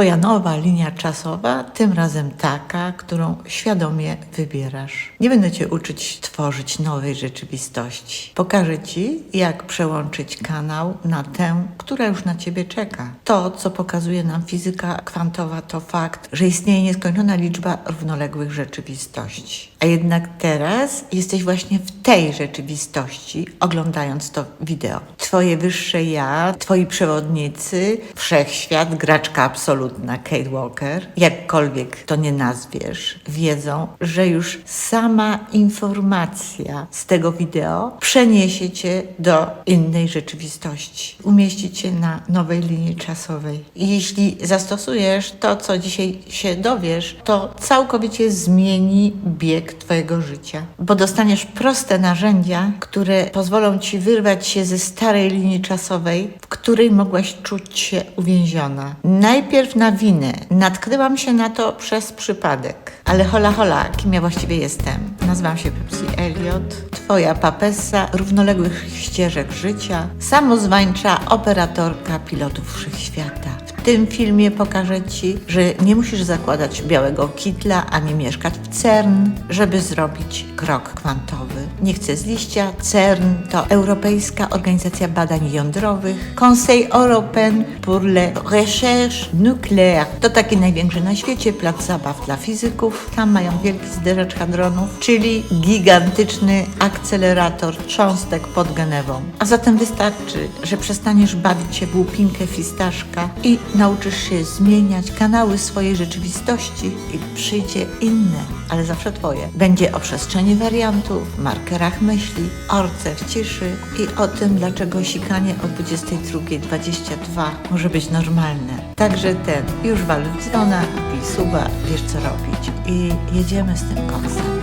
Twoja nowa linia czasowa, tym razem taka, którą świadomie wybierasz. Nie będę Cię uczyć tworzyć nowej rzeczywistości. Pokażę Ci, jak przełączyć kanał na tę, która już na Ciebie czeka. To, co pokazuje nam fizyka kwantowa, to fakt, że istnieje nieskończona liczba równoległych rzeczywistości. A jednak teraz jesteś właśnie w tej rzeczywistości, oglądając to wideo. Twoje wyższe ja, Twoi przewodnicy, wszechświat, graczka absolutna Kate Walker, jakkolwiek to nie nazwiesz, wiedzą, że już sama informacja z tego wideo przeniesie Cię do innej rzeczywistości. Umieści Cię na nowej linii czasowej. I jeśli zastosujesz to, co dzisiaj się dowiesz, to całkowicie zmieni bieg Twojego życia, bo dostaniesz proste narzędzia, które pozwolą Ci wyrwać się ze starej linii czasowej, w której mogłaś czuć się uwięziona. Najpierw na winę. Natknęłam się na to przez przypadek. Ale hola hola, kim ja właściwie jestem? Nazywam się Pepsi Elliot, Twoja papessa równoległych ścieżek życia, samozwańcza operatorka pilotów wszechświata. W tym filmie pokażę Ci, że nie musisz zakładać białego kitla ani mieszkać w CERN, żeby zrobić krok kwantowy. Nie chcę z liścia. CERN to Europejska Organizacja Badań Jądrowych, Conseil Européen pour les Recherches Nucléaires. To taki największy na świecie plac zabaw dla fizyków. Tam mają wielki zderzacz hadronów, czyli gigantyczny akcelerator cząstek pod Genewą. A zatem wystarczy, że przestaniesz bawić się w łupinkę fistaszka i nauczysz się zmieniać kanały swojej rzeczywistości i przyjdzie inne, ale zawsze twoje. Będzie o przestrzeni wariantów, markerach myśli, orce w ciszy i o tym, dlaczego sikanie o 22.22 może być normalne. Także ten, już wal w dzwona i suba, wiesz co robić. I jedziemy z tym koksem.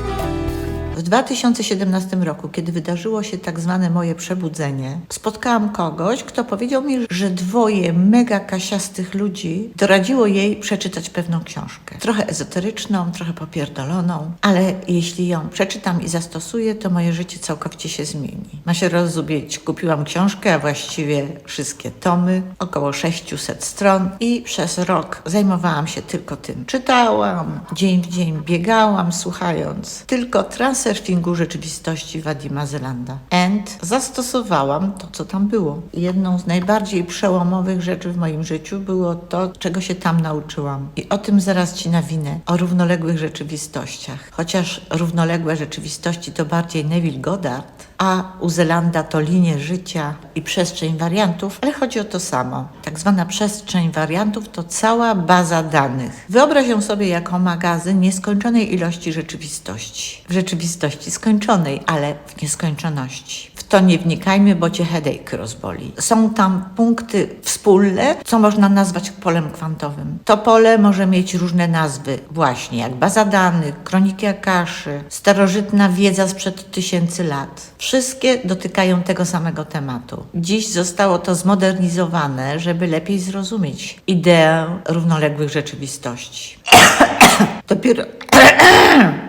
W 2017 roku, kiedy wydarzyło się tak zwane moje przebudzenie, spotkałam kogoś, kto powiedział mi, że dwoje mega kasiastych ludzi doradziło jej przeczytać pewną książkę. Trochę ezoteryczną, trochę popierdoloną, ale jeśli ją przeczytam i zastosuję, to moje życie całkowicie się zmieni. Ma się rozumieć, kupiłam książkę, a właściwie wszystkie tomy, około 600 stron i przez rok zajmowałam się tylko tym. Czytałam, dzień w dzień biegałam, słuchając tylko transurfingu rzeczywistości Wadima Zelanda. And zastosowałam to, co tam było. Jedną z najbardziej przełomowych rzeczy w moim życiu było to, czego się tam nauczyłam. I o tym zaraz Ci nawinę, o równoległych rzeczywistościach. Chociaż równoległe rzeczywistości to bardziej Neville Goddard, a u Zelanda to linie życia i przestrzeń wariantów, ale chodzi o to samo. Tak zwana przestrzeń wariantów to cała baza danych. Wyobraź ją sobie jako magazyn nieskończonej ilości rzeczywistości. W rzeczywistości skończonej, ale w nieskończoności. W to nie wnikajmy, bo cię headache rozboli. Są tam punkty wspólne, co można nazwać polem kwantowym. To pole może mieć różne nazwy, właśnie jak baza danych, kroniki Akaszy, starożytna wiedza sprzed tysięcy lat. Wszystkie dotykają tego samego tematu. Dziś zostało to zmodernizowane, żeby lepiej zrozumieć ideę równoległych rzeczywistości. Dopiero.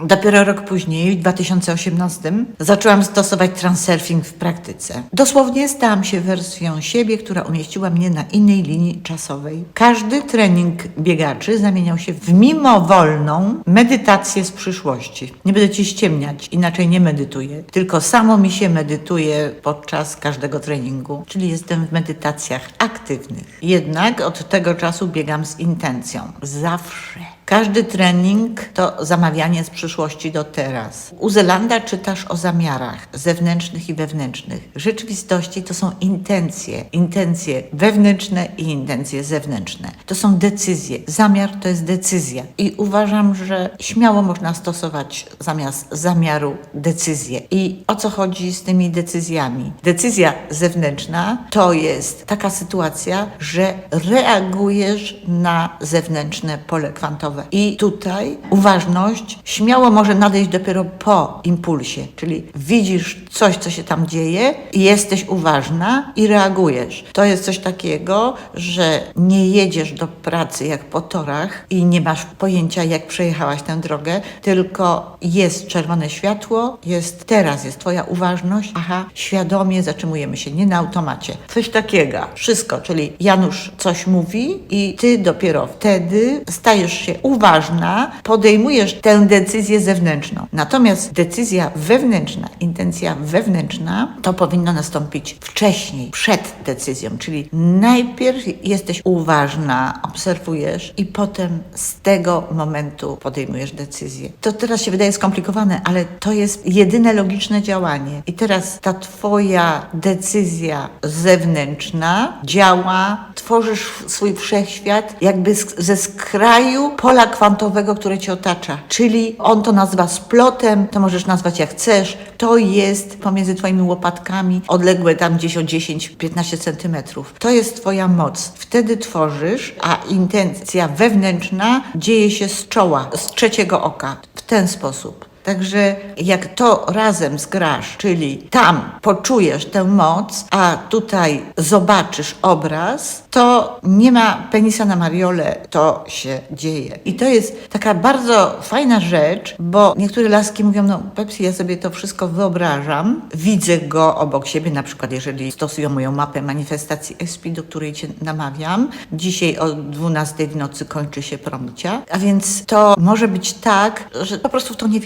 Dopiero rok później, w 2018, zaczęłam stosować transurfing w praktyce. Dosłownie stałam się wersją siebie, która umieściła mnie na innej linii czasowej. Każdy trening biegaczy zamieniał się w mimowolną medytację z przyszłości. Nie będę ci ściemniać, inaczej nie medytuję, tylko samo mi się medytuje podczas każdego treningu, czyli jestem w medytacjach aktywnych. Jednak od tego czasu biegam z intencją. Zawsze. Każdy trening to zamawianie z przyszłości do teraz. U Zelanda czytasz o zamiarach zewnętrznych i wewnętrznych. W rzeczywistości to są intencje. Intencje wewnętrzne i intencje zewnętrzne. To są decyzje. Zamiar to jest decyzja. I uważam, że śmiało można stosować zamiast zamiaru decyzję. I o co chodzi z tymi decyzjami? Decyzja zewnętrzna to jest taka sytuacja, że reagujesz na zewnętrzne pole kwantowe I tutaj uważność śmiało może nadejść dopiero po impulsie, czyli widzisz coś, co się tam dzieje, jesteś uważna i reagujesz. To jest coś takiego, że nie jedziesz do pracy jak po torach i nie masz pojęcia, jak przejechałaś tę drogę, tylko jest czerwone światło, jest teraz, jest Twoja uważność, aha, świadomie zatrzymujemy się, nie na automacie. Coś takiego. Wszystko, czyli Janusz coś mówi i Ty dopiero wtedy stajesz się uważna, podejmujesz tę decyzję zewnętrzną. Natomiast decyzja wewnętrzna, intencja wewnętrzna, to powinno nastąpić wcześniej, przed decyzją, czyli najpierw jesteś uważna, obserwujesz i potem z tego momentu podejmujesz decyzję. To teraz się wydaje skomplikowane, ale to jest jedyne logiczne działanie. I teraz ta Twoja decyzja zewnętrzna działa, tworzysz swój wszechświat jakby ze skraju kwantowego, które Cię otacza. Czyli on to nazywa splotem, to możesz nazwać jak chcesz. To jest pomiędzy Twoimi łopatkami odległe tam gdzieś o 10-15 centymetrów. To jest Twoja moc. Wtedy tworzysz, a intencja wewnętrzna dzieje się z czoła, z trzeciego oka. W ten sposób. Także jak to razem zgrasz, czyli tam poczujesz tę moc, a tutaj zobaczysz obraz, to nie ma penisa na mariole, to się dzieje. I to jest taka bardzo fajna rzecz, bo niektóre laski mówią, no Pepsi, ja sobie to wszystko wyobrażam, widzę go obok siebie, na przykład jeżeli stosują moją mapę manifestacji SP, do której Cię namawiam. Dzisiaj o 12 w nocy kończy się promcia, a więc to może być tak, że po prostu w to nie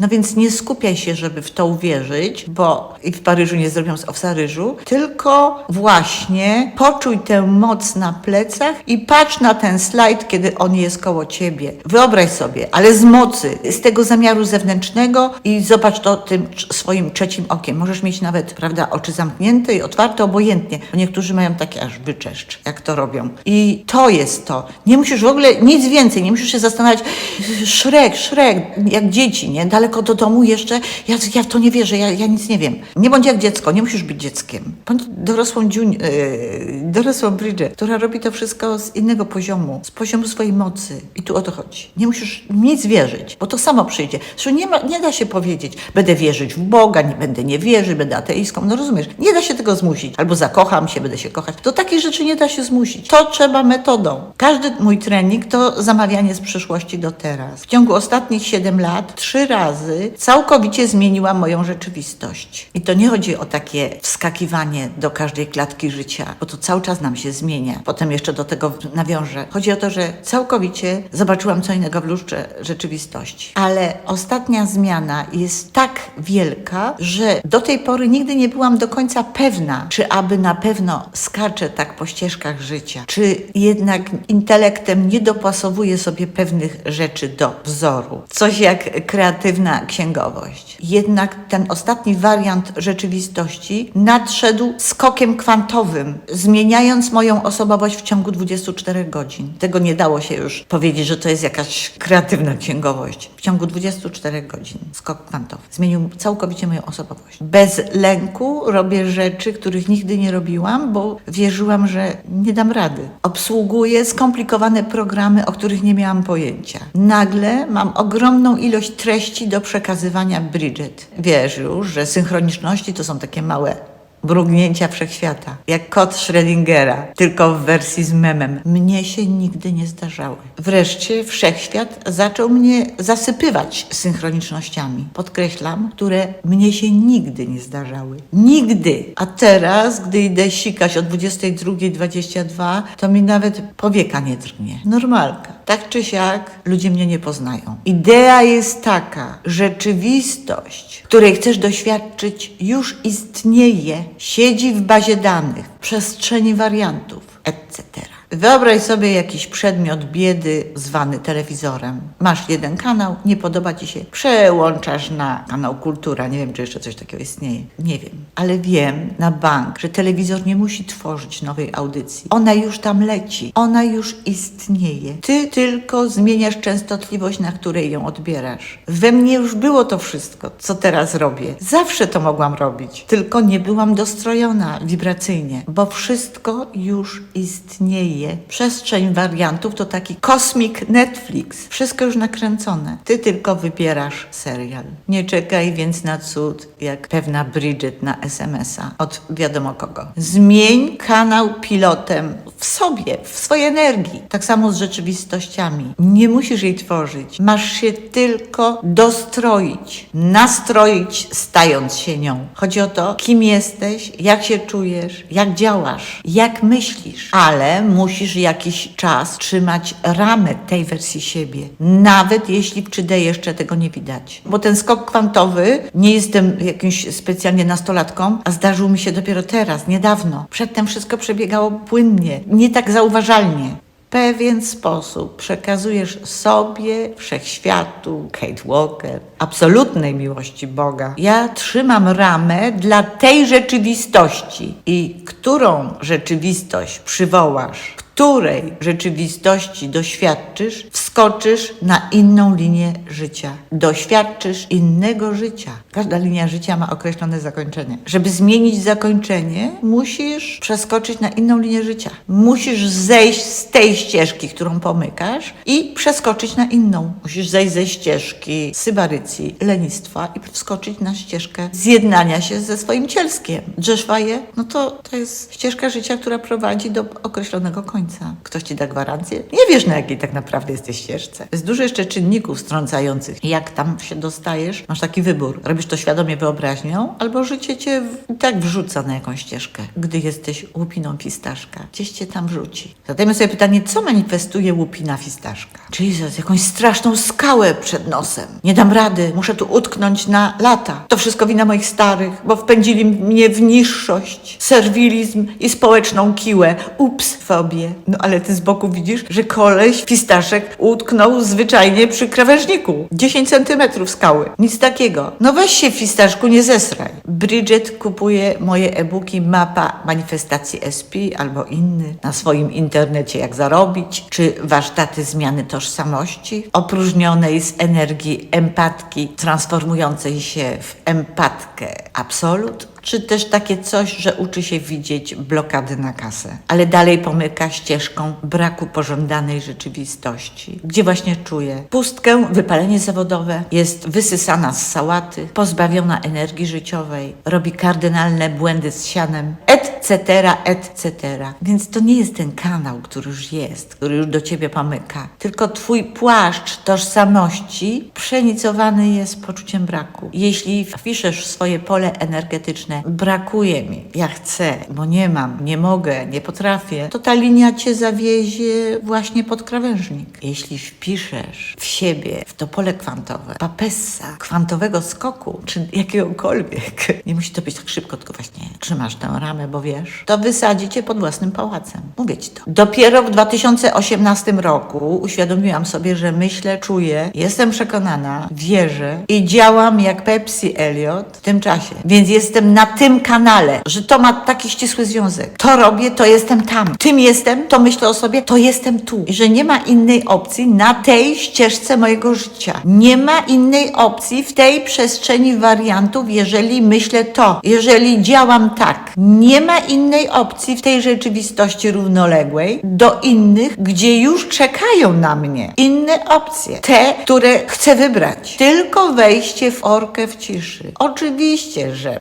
No więc nie skupiaj się, żeby w to uwierzyć, bo i w Paryżu nie zrobią z Owsaryżu, tylko właśnie poczuj tę moc na plecach i patrz na ten slajd, kiedy on jest koło ciebie. Wyobraź sobie, ale z mocy, z tego zamiaru zewnętrznego i zobacz to tym swoim trzecim okiem. Możesz mieć nawet, prawda, oczy zamknięte i otwarte, obojętnie, bo niektórzy mają takie aż wyczeszcz, jak to robią. I to jest to. Nie musisz w ogóle nic więcej, nie musisz się zastanawiać, szrek, szrek, jak dzieci, nie? Daleko do domu jeszcze, ja, ja w to nie wierzę, ja, ja nic nie wiem. Nie bądź jak dziecko, nie musisz być dzieckiem. Bądź dorosłą, dziun, yy, dorosłą Bridget, która robi to wszystko z innego poziomu, z poziomu swojej mocy. I tu o to chodzi. Nie musisz nic wierzyć, bo to samo przyjdzie. Zresztą nie, ma, nie da się powiedzieć, będę wierzyć w Boga, nie będę nie wierzyć, będę ateistką. No rozumiesz, nie da się tego zmusić. Albo zakocham się, będę się kochać. To takich rzeczy nie da się zmusić. To trzeba metodą. Każdy mój trening to zamawianie z przyszłości do teraz. W ciągu ostatnich 7 lat trzy razy całkowicie zmieniłam moją rzeczywistość. I to nie chodzi o takie wskakiwanie do każdej klatki życia, bo to cały czas nam się zmienia. Potem jeszcze do tego nawiążę. Chodzi o to, że całkowicie zobaczyłam co innego w lustrze rzeczywistości. Ale ostatnia zmiana jest tak wielka, że do tej pory nigdy nie byłam do końca pewna, czy aby na pewno skaczę tak po ścieżkach życia, czy jednak intelektem nie dopasowuję sobie pewnych rzeczy do wzoru. Coś jak kreatywna księgowość. Jednak ten ostatni wariant rzeczywistości nadszedł skokiem kwantowym, zmieniając moją osobowość w ciągu 24 godzin. Tego nie dało się już powiedzieć, że to jest jakaś kreatywna księgowość. W ciągu 24 godzin skok kwantowy zmienił całkowicie moją osobowość. Bez lęku robię rzeczy, których nigdy nie robiłam, bo wierzyłam, że nie dam rady. Obsługuję skomplikowane programy, o których nie miałam pojęcia. Nagle mam ogromną ilość treści do przekazywania Bridget. Wiesz już, że synchroniczności to są takie małe mrugnięcia wszechświata, jak kot Schrödingera, tylko w wersji z memem. Mnie się nigdy nie zdarzały. Wreszcie wszechświat zaczął mnie zasypywać synchronicznościami. Podkreślam, które mnie się nigdy nie zdarzały. Nigdy. A teraz, gdy idę sikać o 22.22, to mi nawet powieka nie drgnie. Normalka. Tak czy siak ludzie mnie nie poznają. Idea jest taka, rzeczywistość, której chcesz doświadczyć, już istnieje, siedzi w bazie danych, w przestrzeni wariantów, etc. Wyobraź sobie jakiś przedmiot biedy zwany telewizorem. Masz jeden kanał, nie podoba ci się, przełączasz na kanał Kultura. Nie wiem, czy jeszcze coś takiego istnieje. Nie wiem, ale wiem na bank, że telewizor nie musi tworzyć nowej audycji. Ona już tam leci, ona już istnieje. Ty tylko zmieniasz częstotliwość, na której ją odbierasz. We mnie już było to wszystko, co teraz robię. Zawsze to mogłam robić, tylko nie byłam dostrojona wibracyjnie, bo wszystko już istnieje. Serię. Przestrzeń wariantów to taki kosmik Netflix. Wszystko już nakręcone. Ty tylko wybierasz serial. Nie czekaj więc na cud, jak pewna Bridget na SMS-a od wiadomo kogo. Zmień kanał pilotem w sobie, w swojej energii. Tak samo z rzeczywistościami. Nie musisz jej tworzyć. Masz się tylko dostroić, nastroić, stając się nią. Chodzi o to, kim jesteś, jak się czujesz, jak działasz, jak myślisz, ale musisz jakiś czas trzymać ramę tej wersji siebie, nawet jeśli w 3D jeszcze tego nie widać. Bo ten skok kwantowy, nie jestem jakimś specjalnie nastolatką, a zdarzył mi się dopiero teraz, niedawno. Przedtem wszystko przebiegało płynnie, nie tak zauważalnie pewien sposób przekazujesz sobie, wszechświatu, Kate Walker, absolutnej miłości Boga. Ja trzymam ramę dla tej rzeczywistości i którą rzeczywistość przywołasz, której rzeczywistości doświadczysz, wskoczysz na inną linię życia. Doświadczysz innego życia. Każda linia życia ma określone zakończenie. Żeby zmienić zakończenie, musisz przeskoczyć na inną linię życia. Musisz zejść z tej ścieżki, którą pomykasz i przeskoczyć na inną. Musisz zejść ze ścieżki sybarycji, lenistwa i wskoczyć na ścieżkę zjednania się ze swoim cielskiem. Drzeszwaje, no to, to jest ścieżka życia, która prowadzi do określonego końca. Ktoś ci da gwarancję? Nie wiesz, na jakiej tak naprawdę jesteś ścieżce. Jest dużo jeszcze czynników strącających. Jak tam się dostajesz, masz taki wybór. Robisz to świadomie wyobraźnią, albo życie cię w, tak wrzuca na jakąś ścieżkę, gdy jesteś łupiną fistaszka. Gdzieś cię tam wrzuci. Zadajmy sobie pytanie, co manifestuje łupina fistaszka? Z jakąś straszną skałę przed nosem. Nie dam rady, muszę tu utknąć na lata. To wszystko wina moich starych, bo wpędzili mnie w niższość, serwilizm i społeczną kiłę. Ups, fobię. No ale ty z boku widzisz, że koleś, fistaszek, utknął zwyczajnie przy krawężniku. 10 centymetrów skały. Nic takiego. No weź się, fistaszku, nie zesraj. Bridget kupuje moje e-booki Mapa Manifestacji SP albo inny na swoim internecie jak zarobić, czy warsztaty zmiany tożsamości, opróżnionej z energii empatki, transformującej się w empatkę absolut, czy też takie coś, że uczy się widzieć blokady na kasę, ale dalej pomyka ścieżką braku pożądanej rzeczywistości, gdzie właśnie czuje pustkę, wypalenie zawodowe, jest wysysana z sałaty, pozbawiona energii życiowej, robi kardynalne błędy z sianem, etc., etc. Więc to nie jest ten kanał, który już jest, który już do ciebie pomyka, tylko twój płaszcz tożsamości przenicowany jest poczuciem braku. Jeśli wpiszesz w swoje pole energetyczne, brakuje mi, ja chcę, bo nie mam, nie mogę, nie potrafię, to ta linia cię zawiezie właśnie pod krawężnik. Jeśli wpiszesz w siebie, w to pole kwantowe, papessa, kwantowego skoku, czy jakiegokolwiek, nie musi to być tak szybko, tylko właśnie trzymasz tę ramę, bo wiesz, to wysadzi cię pod własnym pałacem. Mówię ci to. Dopiero w 2018 roku uświadomiłam sobie, że myślę, czuję, jestem przekonana, wierzę i działam jak Pepsi Elliot w tym czasie. Więc jestem na tym kanale, że to ma taki ścisły związek. To robię, to jestem tam. Tym jestem, to myślę o sobie, to jestem tu. I że nie ma innej opcji na tej ścieżce mojego życia. Nie ma innej opcji w tej przestrzeni wariantów, jeżeli myślę to, jeżeli działam tak. Nie ma innej opcji w tej rzeczywistości równoległej do innych, gdzie już czekają na mnie. Inne opcje. Te, które chcę wybrać. Tylko wejście w orkę w ciszy. Oczywiście, że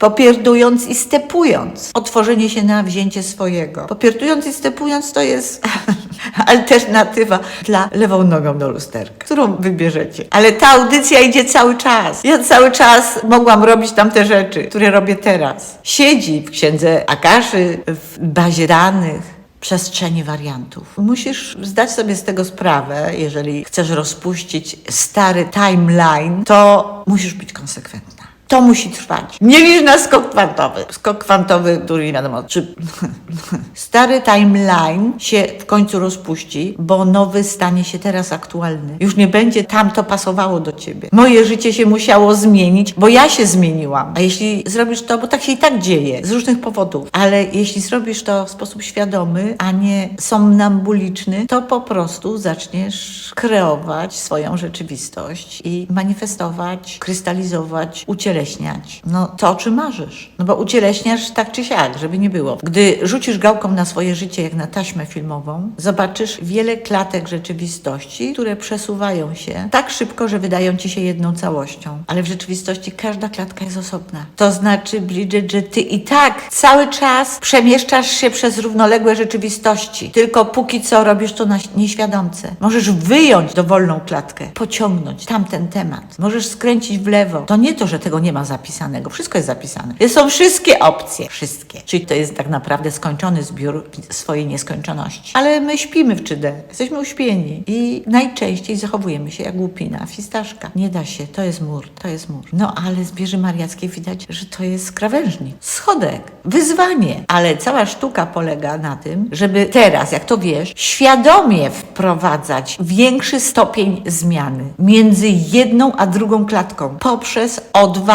popierdując i stepując, otworzenie się na wzięcie swojego. Popierdując i stepując to jest alternatywa dla lewą nogą do lusterka, którą wybierzecie. Ale ta audycja idzie cały czas. Ja cały czas mogłam robić tam te rzeczy, które robię teraz. Siedzi w księdze Akaszy, w bazie danych, przestrzeni wariantów. Musisz zdać sobie z tego sprawę, jeżeli chcesz rozpuścić stary timeline, to musisz być konsekwentna. To musi trwać. Nie na skok kwantowy. Skok kwantowy, który nie wiadomo, czy stary timeline się w końcu rozpuści, bo nowy stanie się teraz aktualny. Już nie będzie tam to pasowało do ciebie. Moje życie się musiało zmienić, bo ja się zmieniłam. A jeśli zrobisz to, bo tak się i tak dzieje, z różnych powodów, ale jeśli zrobisz to w sposób świadomy, a nie somnambuliczny, to po prostu zaczniesz kreować swoją rzeczywistość i manifestować, krystalizować, ucieleśniać ucieleśniać, no to o czym marzysz? No bo ucieleśniasz tak czy siak, żeby nie było. Gdy rzucisz gałką na swoje życie, jak na taśmę filmową, zobaczysz wiele klatek rzeczywistości, które przesuwają się tak szybko, że wydają ci się jedną całością. Ale w rzeczywistości każda klatka jest osobna. To znaczy, Bridget, że ty i tak cały czas przemieszczasz się przez równoległe rzeczywistości. Tylko póki co robisz to na nieświadomce. Możesz wyjąć dowolną klatkę, pociągnąć tamten temat. Możesz skręcić w lewo. To nie to, że tego nie ma zapisanego. Wszystko jest zapisane. Są wszystkie opcje. Wszystkie. Czyli to jest tak naprawdę skończony zbiór swojej nieskończoności. Ale my śpimy w 3D. Jesteśmy uśpieni i najczęściej zachowujemy się jak łupina, fistaszka. Nie da się. To jest mur. To jest mur. No ale z Bieży Mariackiej widać, że to jest krawężnik. Schodek. Wyzwanie. Ale cała sztuka polega na tym, żeby teraz, jak to wiesz, świadomie wprowadzać większy stopień zmiany między jedną a drugą klatką poprzez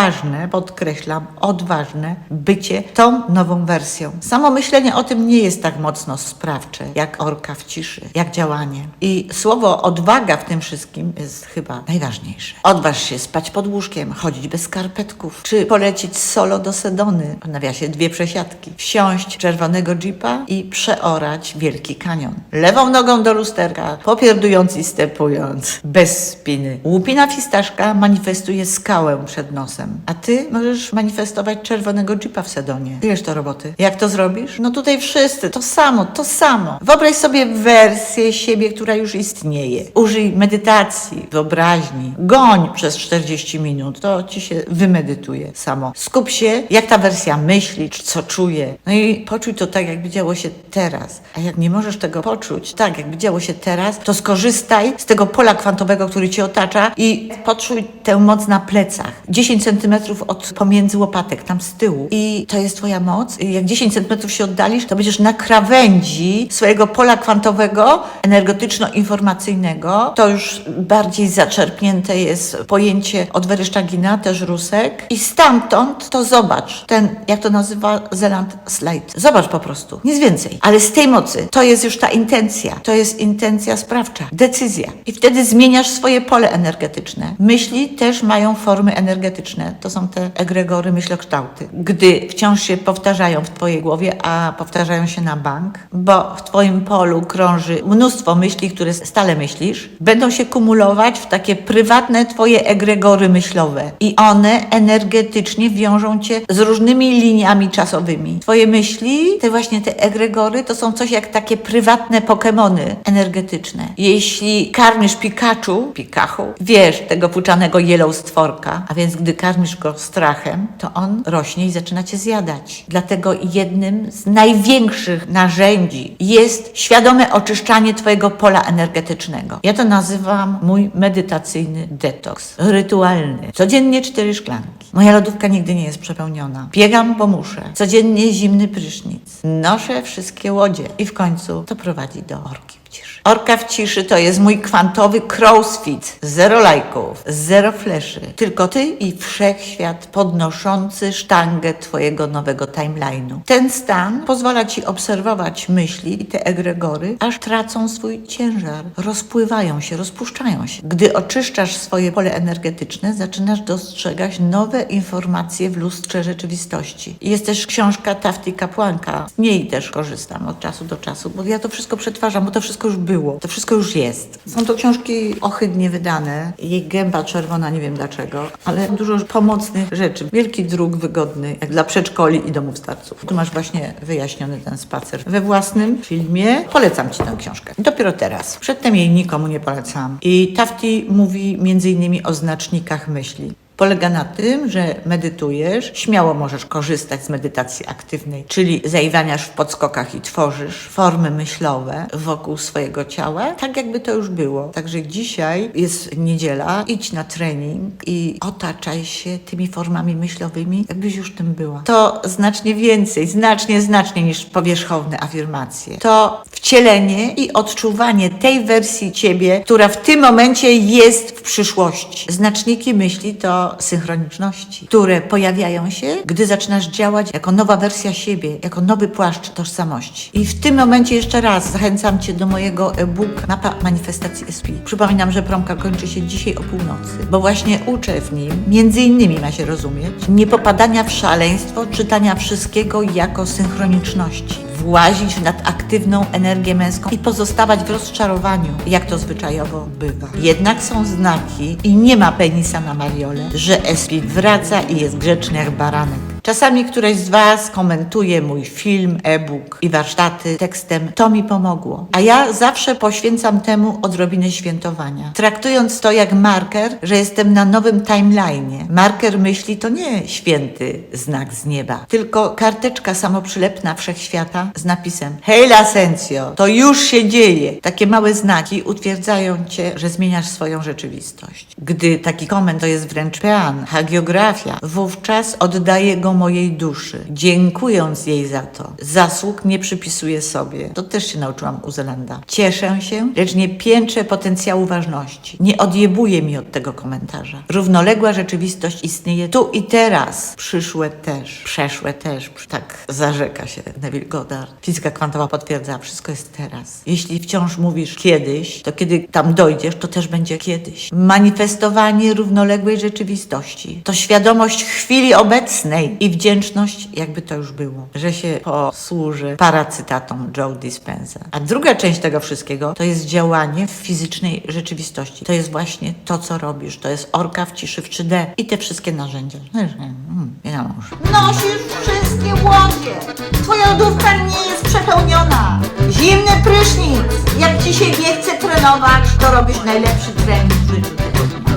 odważne, podkreślam, odważne bycie tą nową wersją. Samo myślenie o tym nie jest tak mocno sprawcze, jak orka w ciszy, jak działanie. I słowo odwaga w tym wszystkim jest chyba najważniejsze. Odważ się spać pod łóżkiem, chodzić bez skarpetków, czy polecieć solo do Sedony, w nawiasie dwie przesiadki, wsiąść czerwonego jeepa i przeorać Wielki Kanion. Lewą nogą do lusterka, popierdując i stepując, bez spiny. Łupina fistaszka manifestuje skałę przed nosem, a ty możesz manifestować czerwonego jeepa w Sedonie. Wiesz to roboty. Jak to zrobisz? No tutaj wszyscy, to samo, to samo. Wyobraź sobie wersję siebie, która już istnieje. Użyj medytacji, wyobraźni. Goń przez 40 minut, to ci się wymedytuje samo. Skup się, jak ta wersja myśli, co czuje. No i poczuj to tak, jakby działo się teraz. A jak nie możesz tego poczuć, tak, jakby działo się teraz, to skorzystaj z tego pola kwantowego, który cię otacza i poczuj tę moc na plecach. 10 centymetrów od pomiędzy łopatek, tam z tyłu. I to jest twoja moc. Jak 10 centymetrów się oddalisz, to będziesz na krawędzi swojego pola kwantowego, energetyczno-informacyjnego. To już bardziej zaczerpnięte jest pojęcie od Wereszczagina, też Rusek. I stamtąd to zobacz, ten, jak to nazywa Zeland Slide. Zobacz po prostu, nic więcej. Ale z tej mocy to jest już ta intencja. To jest intencja sprawcza, decyzja. I wtedy zmieniasz swoje pole energetyczne. Myśli też mają formy energetyczne. To są te egregory, myślokształty. Gdy wciąż się powtarzają w twojej głowie, a powtarzają się na bank, bo w twoim polu krąży mnóstwo myśli, które stale myślisz, będą się kumulować w takie prywatne twoje egregory myślowe. I one energetycznie wiążą cię z różnymi liniami czasowymi. Twoje myśli, te właśnie te egregory, to są coś jak takie prywatne Pokemony energetyczne. Jeśli karmisz Pikachu, Pikachu, wiesz tego puczanego yellow stworka, a więc gdy karmisz go strachem, to on rośnie i zaczyna cię zjadać. Dlatego jednym z największych narzędzi jest świadome oczyszczanie twojego pola energetycznego. Ja to nazywam mój medytacyjny detoks, rytualny. Codziennie cztery szklanki. Moja lodówka nigdy nie jest przepełniona. Biegam, bo muszę. Codziennie zimny prysznic. Noszę wszystkie łodzie i w końcu to prowadzi do orki ciszy. Orka w ciszy to jest mój kwantowy crossfit. Zero lajków, zero fleszy. Tylko ty i wszechświat podnoszący sztangę twojego nowego timeline'u. Ten stan pozwala ci obserwować myśli i te egregory, aż tracą swój ciężar. Rozpływają się, rozpuszczają się. Gdy oczyszczasz swoje pole energetyczne, zaczynasz dostrzegać nowe informacje w lustrze rzeczywistości. Jest też książka Tafti Kapłanka. Z niej też korzystam od czasu do czasu, bo ja to wszystko przetwarzam, bo to wszystko już było. To wszystko już jest. Są to książki ohydnie wydane. Jej gęba czerwona, nie wiem dlaczego, ale dużo pomocnych rzeczy. Wielki druk wygodny, jak dla przedszkoli i domów starców. Tu masz właśnie wyjaśniony ten spacer we własnym filmie. Polecam Ci tę książkę. Dopiero teraz. Przedtem jej nikomu nie polecam. I Tafti mówi między innymi o znacznikach myśli. Polega na tym, że medytujesz, śmiało możesz korzystać z medytacji aktywnej, czyli zaiwaniasz w podskokach i tworzysz formy myślowe wokół swojego ciała, tak jakby to już było. Także dzisiaj jest niedziela, idź na trening i otaczaj się tymi formami myślowymi, jakbyś już tym była. To znacznie więcej, znacznie, znacznie niż powierzchowne afirmacje. To wcielenie i odczuwanie tej wersji ciebie, która w tym momencie jest w przyszłości. Znaczniki myśli to synchroniczności, które pojawiają się, gdy zaczynasz działać jako nowa wersja siebie, jako nowy płaszcz tożsamości. I w tym momencie jeszcze raz zachęcam Cię do mojego e-book Mapa Manifestacji SP. Przypominam, że promka kończy się dzisiaj o północy, bo właśnie uczę w nim, między innymi ma się rozumieć, nie popadania w szaleństwo, czytania wszystkiego jako synchroniczności włazić w nadaktywną energię męską i pozostawać w rozczarowaniu, jak to zwyczajowo bywa. Jednak są znaki i nie ma penisa na Mariole, że SP wraca i jest grzeczny jak baranek. Czasami któreś z Was komentuje mój film, e-book i warsztaty tekstem To mi pomogło. A ja zawsze poświęcam temu odrobinę świętowania. Traktując to jak marker, że jestem na nowym timeline'ie. Marker myśli to nie święty znak z nieba, tylko karteczka samoprzylepna wszechświata z napisem Hej Lasencio, to już się dzieje. Takie małe znaki utwierdzają Cię, że zmieniasz swoją rzeczywistość. Gdy taki koment to jest wręcz pean, hagiografia, wówczas oddaję go mojej duszy, dziękując jej za to. Zasług nie przypisuję sobie. To też się nauczyłam u Zelanda. Cieszę się, lecz nie piętrzę potencjału ważności. Nie odjebuję mi od tego komentarza. Równoległa rzeczywistość istnieje tu i teraz. Przyszłe też, przeszłe też. Tak zarzeka się Neville Goddard. Fizyka kwantowa potwierdza, wszystko jest teraz. Jeśli wciąż mówisz kiedyś, to kiedy tam dojdziesz, to też będzie kiedyś. Manifestowanie równoległej rzeczywistości to świadomość chwili obecnej i wdzięczność, jakby to już było, że się posłuży paracytatą Joe Dispenza. A druga część tego wszystkiego to jest działanie w fizycznej rzeczywistości. To jest właśnie to, co robisz. To jest orka w ciszy w 3D i te wszystkie narzędzia. Mm, muszę. Nosisz wszystkie łodzie. Twoja lodówka nie jest przepełniona. Zimny prysznic. Jak ci się nie chce trenować, to robisz najlepszy trening w życiu.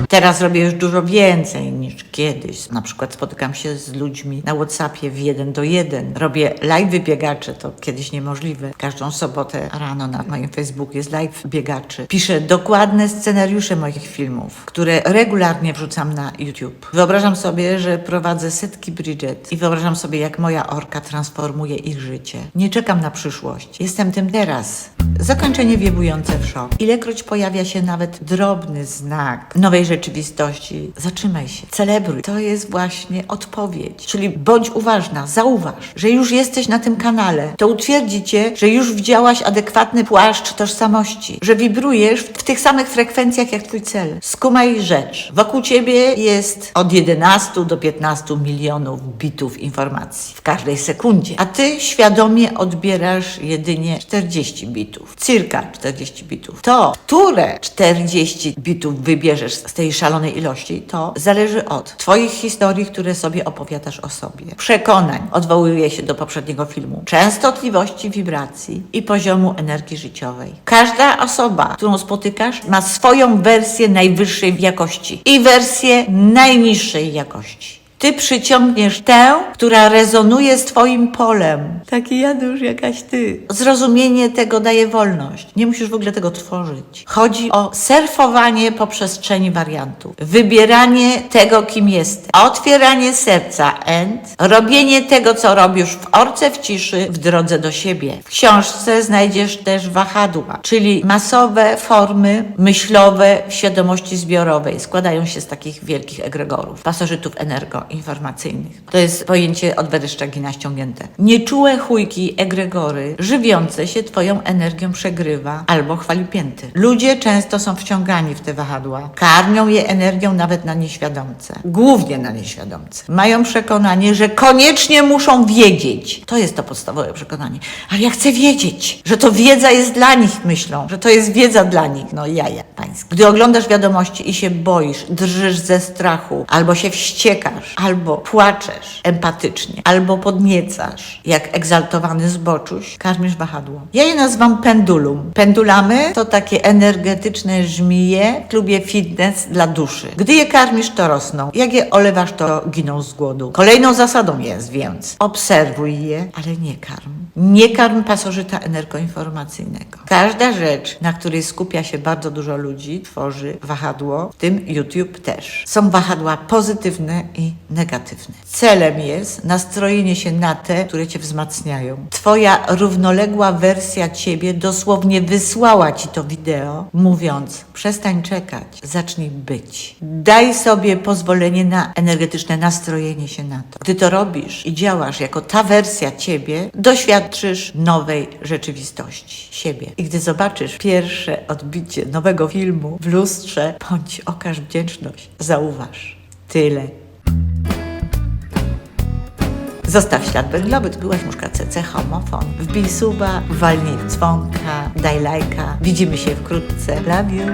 Teraz robię już dużo więcej niż kiedyś. Na przykład spotykam się z ludźmi na Whatsappie w jeden do jeden. Robię live biegacze, to kiedyś niemożliwe. Każdą sobotę rano na moim Facebooku jest live biegaczy. Piszę dokładne scenariusze moich filmów, które regularnie wrzucam na YouTube. Wyobrażam sobie, że prowadzę setki Bridget i wyobrażam sobie, jak moja orka transformuje ich życie. Nie czekam na przyszłość. Jestem tym teraz. Zakończenie wiebujące w szok. Ilekroć pojawia się nawet drobny znak nowej rzeczywistości, zatrzymaj się, celebruj. To jest właśnie odpowiedź. Czyli bądź uważna, zauważ, że już jesteś na tym kanale. To utwierdzi cię, że już wdziałaś adekwatny płaszcz tożsamości, że wibrujesz w tych samych frekwencjach jak twój cel. Skumaj rzecz. Wokół ciebie jest od 11 do 15 milionów bitów informacji w każdej sekundzie, a ty świadomie odbierasz jedynie 40 bitów. Circa 40 bitów. To, które 40 bitów wybierzesz z tej szalonej ilości, to zależy od Twoich historii, które sobie opowiadasz o sobie. Przekonań, odwołuje się do poprzedniego filmu, częstotliwości wibracji i poziomu energii życiowej. Każda osoba, którą spotykasz, ma swoją wersję najwyższej jakości i wersję najniższej jakości. Ty przyciągniesz tę, która rezonuje z Twoim polem. Taki Janusz, jakaś Ty. Zrozumienie tego daje wolność. Nie musisz w ogóle tego tworzyć. Chodzi o surfowanie po przestrzeni wariantów. Wybieranie tego, kim jesteś. Otwieranie serca and robienie tego, co robisz w orce w ciszy w drodze do siebie. W książce znajdziesz też wahadła, czyli masowe formy myślowe świadomości zbiorowej. Składają się z takich wielkich egregorów, pasożytów energoinformacyjnych. To jest pojęcie od Wereszczagina ściągnięte. Nieczułe chujki, egregory, żywiące się Twoją energią przegrywa albo chwali pięty. Ludzie często są wciągani w te wahadła. Karmią je energią nawet na nieświadomce. Głównie na nieświadomce. Mają przekonanie, że koniecznie muszą wiedzieć. To jest to podstawowe przekonanie. Ale ja chcę wiedzieć, że to wiedza jest dla nich, myślą, że to jest wiedza dla nich. No jaja pańskie. Gdy oglądasz wiadomości i się boisz, drżysz ze strachu, albo się wściekasz, albo płaczesz empatycznie, albo podniecasz, jak egzaltowany zboczuś, karmisz wahadło. Ja je nazywam pendulum. Pendulamy to takie energetyczne żmije w klubie fitness dla duszy. Gdy je karmisz, to rosną. Jak je olewasz, to giną z głodu. Kolejną zasadą jest więc obserwuj je, ale nie karm. Nie karm pasożyta energoinformacyjnego. Każda rzecz, na której skupia się bardzo dużo ludzi, tworzy wahadło, w tym YouTube też. Są wahadła pozytywne i negatywny. Celem jest nastrojenie się na te, które cię wzmacniają. Twoja równoległa wersja ciebie dosłownie wysłała ci to wideo, mówiąc: przestań czekać, zacznij być. Daj sobie pozwolenie na energetyczne nastrojenie się na to. Gdy to robisz i działasz jako ta wersja ciebie, doświadczysz nowej rzeczywistości siebie. I gdy zobaczysz pierwsze odbicie nowego filmu w lustrze, bądź okaż wdzięczność, zauważ. Tyle. Zostaw ślad węglowy, to byłaś muszka CC Homofon. Wbij suba, walnij dzwonka, daj lajka. Widzimy się wkrótce. Love you.